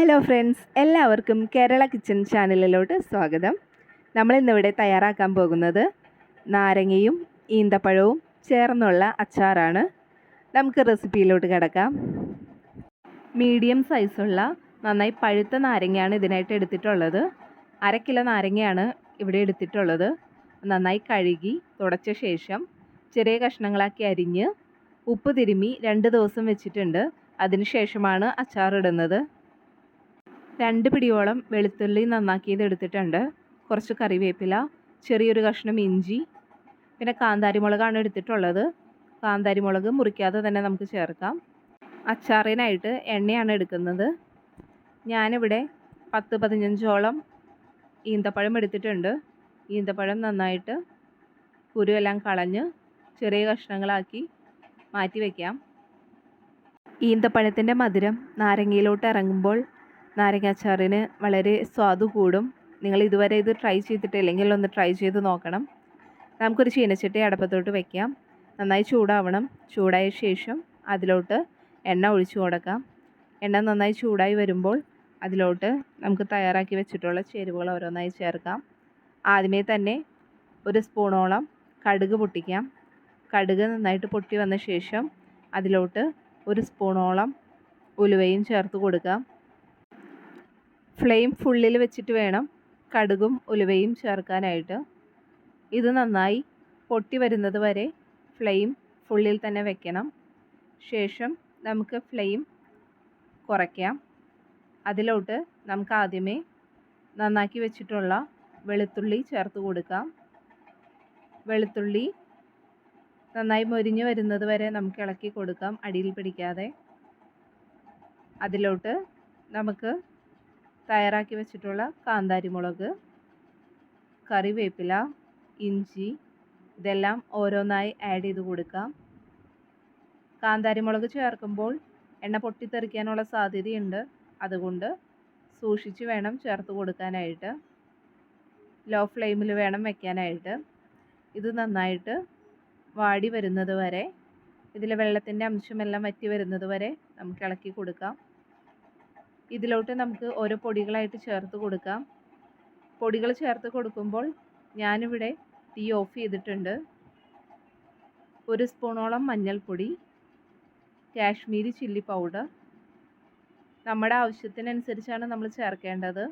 Hello friends എല്ലാവർക്കും Kerala kitchen ചാനലിലോട്ട് സ്വാഗതം. നമ്മൾ ഇന്നിവിടെ തയ്യാറാക്കാൻ പോകുന്നത് നാരങ്ങയും ഈന്തപ്പഴവും ചേർന്നുള്ള അച്ചാറാണ്. നമുക്ക് റെസിപ്പിയിലോട്ട് കിടക്കാം. മീഡിയം സൈസുള്ള നന്നായി പഴുത്ത നാരങ്ങയാണ് ഇതിനായിട്ട് എടുത്തിട്ടുള്ളത്. അര കിലോ നാരങ്ങയാണ് ഇവിടെ എടുത്തിട്ടുള്ളത്. നന്നായി കഴുകി തുടച്ച ശേഷം ചെറിയ കഷ്ണങ്ങളാക്കി അരിഞ്ഞ് ഉപ്പ് തിരുമി രണ്ട് ദിവസം വെച്ചിട്ടുണ്ട്. അതിനുശേഷമാണ് അച്ചാറിടുന്നത്. രണ്ട് പിടിയോളം വെളുത്തുള്ളി നന്നാക്കിയത് എടുത്തിട്ടുണ്ട്. കുറച്ച് കറിവേപ്പില ചെറിയൊരു കഷ്ണം ഇഞ്ചി പിന്നെ കാന്താരി കാന്താരിമുളകാണ് എടുത്തിട്ടുള്ളത്. കാന്താരി മുളക് മുറിക്കാതെ തന്നെ നമുക്ക് ചേർക്കാം. അച്ചാറിനായിട്ട് എണ്ണയാണ് എടുക്കുന്നത്. ഞാനിവിടെ പത്ത് പതിനഞ്ചോളം ഈന്തപ്പഴം എടുത്തിട്ടുണ്ട്. ഈന്തപ്പഴം നന്നായിട്ട് കുരുവെല്ലാം കളഞ്ഞ് ചെറിയ കഷ്ണങ്ങളാക്കി മാറ്റി വയ്ക്കാം ഈന്തപ്പഴത്തിന്റെ മധുരം നാരങ്ങയിലോട്ട് ഇറങ്ങുമ്പോൾ നാരങ്ങാച്ചാറിന് വളരെ സ്വാദ് കൂടും. നിങ്ങൾ ഇതുവരെ ഇത് ട്രൈ ചെയ്തിട്ടില്ലെങ്കിൽ ഒന്ന് ട്രൈ ചെയ്ത് നോക്കണം. നമുക്കൊരു ചീനച്ചട്ടി അടപ്പത്തോട്ട് വെക്കാം. നന്നായി ചൂടാവണം. ചൂടായ ശേഷം അതിലോട്ട് എണ്ണ ഒഴിച്ചു കൊടുക്കാം. എണ്ണ നന്നായി ചൂടായി വരുമ്പോൾ അതിലോട്ട് നമുക്ക് തയ്യാറാക്കി വെച്ചിട്ടുള്ള ചേരുവകൾ ഓരോന്നായി ചേർക്കാം. ആദ്യമേ തന്നെ ഒരു സ്പൂണോളം കടുക് പൊട്ടിക്കാം. കടുക് നന്നായിട്ട് പൊട്ടി വന്ന ശേഷം അതിലോട്ട് ഒരു സ്പൂണോളം ഉലുവയും ചേർത്ത് കൊടുക്കാം. ഫ്ലെയിം ഫുള്ളിൽ വെച്ചിട്ട് വേണം കടുകും ഉലുവയും ചേർക്കാനായിട്ട്. ഇത് നന്നായി പൊട്ടി വരുന്നത് വരെ ഫ്ലെയിം ഫുള്ളിൽ തന്നെ വെക്കണം. ശേഷം നമുക്ക് ഫ്ലെയിം കുറയ്ക്കാം. അതിലോട്ട് നമുക്ക് ആദ്യമേ നന്നാക്കി വെച്ചിട്ടുള്ള വെളുത്തുള്ളി ചേർത്ത് കൊടുക്കാം. വെളുത്തുള്ളി നന്നായി മൊരിഞ്ഞു വരുന്നത് വരെ നമുക്ക് ഇളക്കി കൊടുക്കാം അടിയിൽ പിടിക്കാതെ. അതിലോട്ട് നമുക്ക് തയ്യാറാക്കി വെച്ചിട്ടുള്ള കാന്താരി മുളക് കറിവേപ്പില ഇഞ്ചി ഇതെല്ലാം ഓരോന്നായി ആഡ് ചെയ്ത് കൊടുക്കാം. കാന്താരി മുളക് ചേർക്കുമ്പോൾ എണ്ണ പൊട്ടിത്തെറിക്കാനുള്ള സാധ്യതയുണ്ട്. അതുകൊണ്ട് സൂക്ഷിച്ച് വേണം ചേർത്ത് കൊടുക്കാനായിട്ട്. ലോ ഫ്ലെയിമിൽ വേണം വെക്കാനായിട്ട്. ഇത് നന്നായിട്ട് വാടി വരുന്നത് വരെ ഇതിലെ വെള്ളത്തിന്റെ അംശമെല്ലാം വറ്റി വരുന്നത് വരെ നമുക്ക് ഇളക്കി കൊടുക്കാം. ഇതിലോട്ട് നമുക്ക് ഓരോ പൊടികളായിട്ട് ചേർത്ത് കൊടുക്കാം. പൊടികൾ ചേർത്ത് കൊടുക്കുമ്പോൾ ഞാനിവിടെ തീ ഓഫ് ചെയ്തിട്ടുണ്ട്. ഒരു സ്പൂണോളം മഞ്ഞൾപ്പൊടി കാശ്മീരി ചില്ലി പൗഡർ. നമ്മുടെ ആവശ്യത്തിനനുസരിച്ചാണ് നമ്മൾ ചേർക്കേണ്ടത്.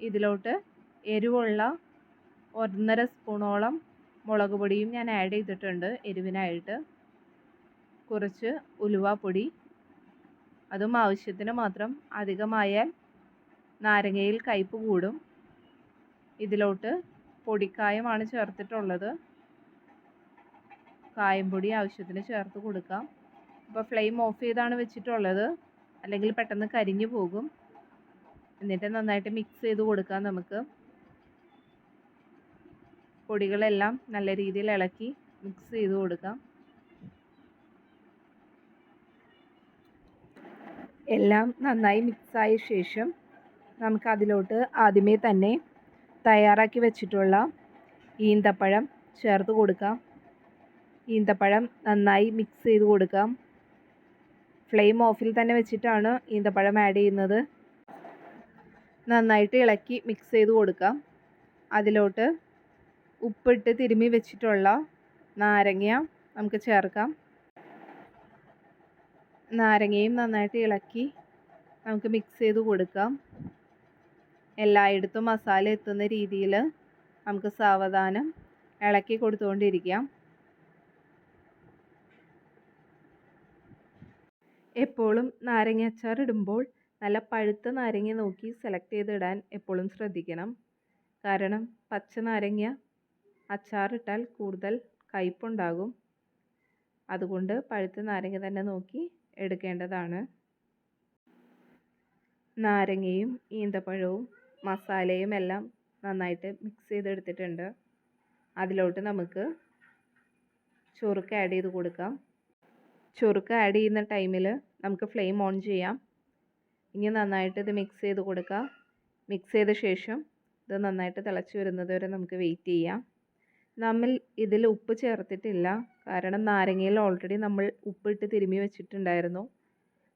ഇതിലോട്ട് എരിവുള്ള ഒന്നര സ്പൂണോളം മുളക് പൊടിയും ഞാൻ ആഡ് ചെയ്തിട്ടുണ്ട് എരിവിനായിട്ട്. കുറച്ച് ഉലുവാപ്പൊടി അതും ആവശ്യത്തിന് മാത്രം അധികമായാൽ നാരങ്ങയിൽ കയ്പ്പ് കൂടും. ഇതിലോട്ട് പൊടിക്കായമാണ് ചേർത്തിട്ടുള്ളത്. കായംപൊടി ആവശ്യത്തിന് ചേർത്ത് കൊടുക്കാം. അപ്പോൾ ഫ്ലെയിം ഓഫ് ചെയ്താണ് വെച്ചിട്ടുള്ളത്. അല്ലെങ്കിൽ പെട്ടെന്ന് കരിഞ്ഞു പോകും. എന്നിട്ട് നന്നായിട്ട് മിക്സ് ചെയ്ത് കൊടുക്കാം നമുക്ക്. പൊടികളെല്ലാം നല്ല രീതിയിൽ ഇളക്കി മിക്സ് ചെയ്ത് കൊടുക്കാം. എല്ലാം നന്നായി മിക്സായ ശേഷം നമുക്ക് അതിലോട്ട് ആദ്യമേ തന്നെ തയ്യാറാക്കി വെച്ചിട്ടുള്ള ഈന്തപ്പഴം ചേർത്ത് കൊടുക്കാം. ഈന്തപ്പഴം നന്നായി മിക്സ് ചെയ്ത് കൊടുക്കാം. ഫ്ലെയിം ഓഫിൽ തന്നെ വെച്ചിട്ടാണ് ഈന്തപ്പഴം ആഡ് ചെയ്യുന്നത്. നന്നായിട്ട് ഇളക്കി മിക്സ് ചെയ്ത് കൊടുക്കാം. അതിലോട്ട് ഉപ്പിട്ട് തിരുമ്മി വെച്ചിട്ടുള്ള നാരങ്ങ നമുക്ക് ചേർക്കാം. നാരങ്ങയും നന്നായിട്ട് ഇളക്കി നമുക്ക് മിക്സ് ചെയ്ത് കൊടുക്കാം. എല്ലായിടത്തും മസാല എത്തുന്ന രീതിയിൽ നമുക്ക് സാവധാനം ഇളക്കി കൊടുത്തുകൊണ്ടിരിക്കാം. എപ്പോഴും നാരങ്ങ അച്ചാർ ഇടുമ്പോൾ നല്ല പഴുത്ത നാരങ്ങ നോക്കി സെലക്ട് ചെയ്തിടാൻ എപ്പോഴും ശ്രദ്ധിക്കണം. കാരണം പച്ച നാരങ്ങ അച്ചാറിട്ടാൽ കൂടുതൽ കയ്പുണ്ടാകും. അതുകൊണ്ട് പഴുത്ത നാരങ്ങ തന്നെ നോക്കി എടുക്കേണ്ടതാണ്. നാരങ്ങയും ഈന്തപ്പഴവും മസാലയും എല്ലാം നന്നായിട്ട് മിക്സ് ചെയ്തെടുത്തിട്ടുണ്ട്. അതിലോട്ട് നമുക്ക് ചൊറുക്ക് ആഡ് ചെയ്ത് കൊടുക്കാം. ചൊറുക്ക് ആഡ് ചെയ്യുന്ന ടൈമിൽ നമുക്ക് ഫ്ലെയിം ഓൺ ചെയ്യാം. ഇനി നന്നായിട്ട് ഇത് മിക്സ് ചെയ്ത് കൊടുക്കാം. മിക്സ് ചെയ്ത ശേഷം ഇത് നന്നായിട്ട് തിളച്ച് വരുന്നത് വരെ നമുക്ക് വെയിറ്റ് ചെയ്യാം. നമ്മൾ ഇതിൽ ഉപ്പ് ചേർത്തിട്ടില്ല. കാരണം നാരങ്ങയിൽ ഓൾറെഡി നമ്മൾ ഉപ്പിട്ട് തിരുമ്മി വെച്ചിട്ടുണ്ടായിരുന്നു.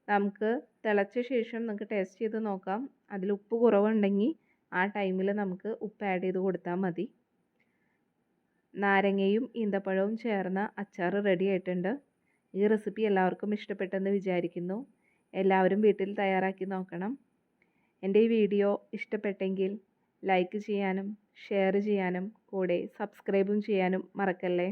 നമുക്ക് തിളച്ച ശേഷം നമുക്ക് ടേസ്റ്റ് ചെയ്ത് നോക്കാം. അതിൽ ഉപ്പ് കുറവുണ്ടെങ്കിൽ ആ ടൈമിൽ നമുക്ക് ഉപ്പ് ആഡ് ചെയ്ത് കൊടുത്താൽ മതി. നാരങ്ങയും ഈന്തപ്പഴവും ചേർന്ന അച്ചാർ റെഡി ആയിട്ടുണ്ട്. ഈ റെസിപ്പി എല്ലാവർക്കും ഇഷ്ടപ്പെട്ടെന്ന് വിചാരിക്കുന്നു. എല്ലാവരും വീട്ടിൽ തയ്യാറാക്കി നോക്കണം. എന്റെ ഈ വീഡിയോ ഇഷ്ടപ്പെട്ടെങ്കിൽ ലൈക്ക് ചെയ്യാനും ഷെയർ ചെയ്യാനും കൂടെ സബ്സ്ക്രൈബും ചെയ്യാനും മറക്കല്ലേ?